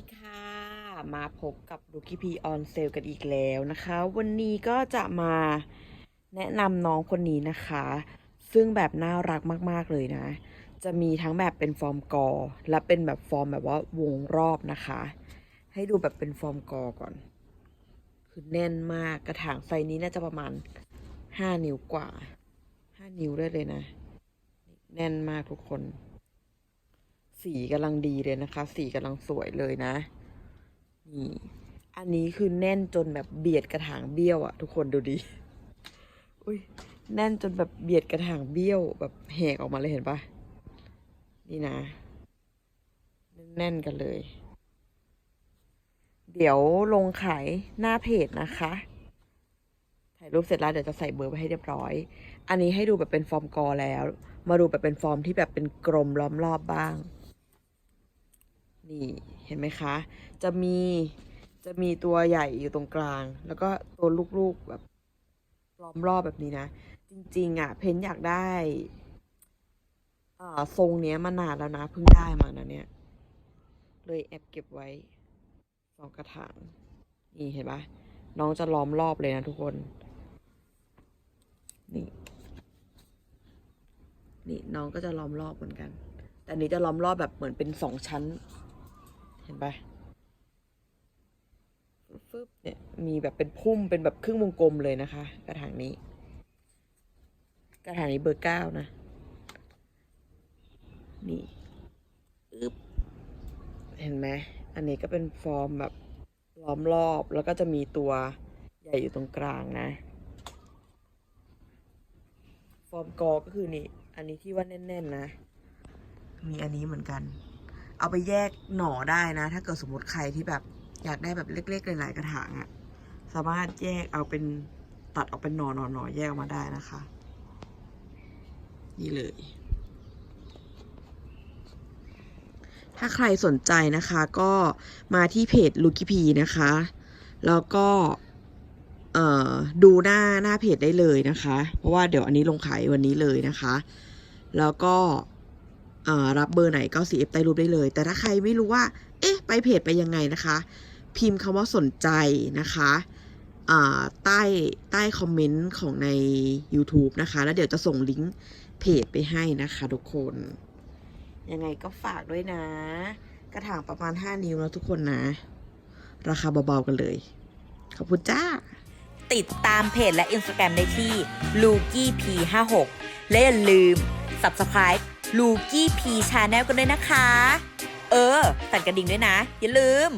ีค่ะ มาพบกับ l o o k i e P on sale กันอีกแล้วนะคะ วันนี้ก็จะมาแนะนำน้องคนนี้นะคะ ซึ่งแบบน่ารักมาก ๆ เลยนะ จะมีทั้งแบบเป็นฟอร์มกอ และเป็นแบบฟอร์มแบบว่าวงรอบนะคะ ให้ดูแบบเป็นฟอร์มกอก่อน คือแน่นมากกระถางไซนี้น่าจะประมาณ 5 นิ้วกว่า 5 นิ้วได้เลยนะ แน่นมากทุกคน สีกำลังดีเลยนะคะ สีกำลังสวยเลยนะ นี่ อันนี้คือแน่นจนแบบเบียดกระถางเบี้ยวอะทุกคนดูดิ อุ้ยแน่นจนแบบเบียดกระถางเบี้ยวแบบแหกออกมาเลยเห็นปะนี่นะ แน่นกันเลย เดี๋ยวลงขายหน้าเพจนะคะถ่ายรูปเสร็จแล้วเดี๋ยวจะใส่เบอร์ไว้ให้เรียบร้อย อันนี้ให้ดูแบบเป็นฟอร์มกอแล้ว มาดูแบบเป็นฟอร์มที่แบบเป็นกลมล้อมรอบบ้าง นี่เห็นไหมคะ จะมีจะมีตัวใหญ่อยู่ตรงกลาง แล้วก็ตัวลูกๆแบบล้อมรอบแบบนี้นะ จริง ๆ อะ เพนอยากได้อ่าทรงเนี้ยมานานแล้วนะเพิ่งได้มานะเนี่ย เลยแอบเก็บไว้สองกระถางนี่เห็นปะน้องจะล้อมรอบเลยนะทุกคน นี่ นี่น้องก็จะล้อมรอบเหมือนกัน แต่นนี้จะล้อมรอบแบบเหมือนเป็นสองชั้น เห็นปะฟึบเนี่ยมีแบบเป็นพุ่มเป็นแบบครึ่งวงกลมเลยนะคะ กระถางนี้ กระถางนี้เบอร์เก้านะ นี่อึบเห็นไหมอันนี้ก็เป็นฟอร์มแบบล้อมรอบแล้วก็จะมีตัวใหญ่อยู่ตรงกลางนะ ฟอร์มกอก็คือนี่ อันนี้ที่ว่าแน่น ๆ นะ มีอันนี้เหมือนกัน เอาไปแยกหน่อได้นะ ถ้าเกิดสมมติใครที่แบบอยากได้แบบเล็กๆหลายๆกระถางอะสามารถแยกเอาเป็นตัดออกเป็นหน่อหน่อหน่อแยกออกมาได้นะคะ นี่เลย ถ้าใครสนใจนะคะก็มาที่เพจลูกิพีนะคะ แล้วก็ดูหน้าหน้าเพจได้เลยนะคะ เพราะว่าเดี๋ยวอันนี้ลงขายวันนี้เลยนะคะ แล้วก็ รับเบอร์ไหนก็ CF ใต้รูปได้เลย แต่ถ้าใครไม่รู้ว่า เอ๊ะ ไปเพจไปยังไงนะคะ พิมพ์คำว่าสนใจนะคะใต้ใต้คอมเมนต์ของใน YouTube นะคะ แล้วเดี๋ยวจะส่งลิงก์เพจไปให้นะคะทุกคน ยังไงก็ฝากด้วยนะ กระถางประมาณ 5 นิ้วแล้วทุกคนนะ ราคาเบาๆกันเลย ขอบคุณจ้า ติดตามเพจและ Instagram ได้ที่ l u k i p 5 6และอย่าลืม Subscribe ลูกี้พีชาแนลกันด้วยนะคะ เออสั่นกระดิ่งด้วยนะ อย่าลืม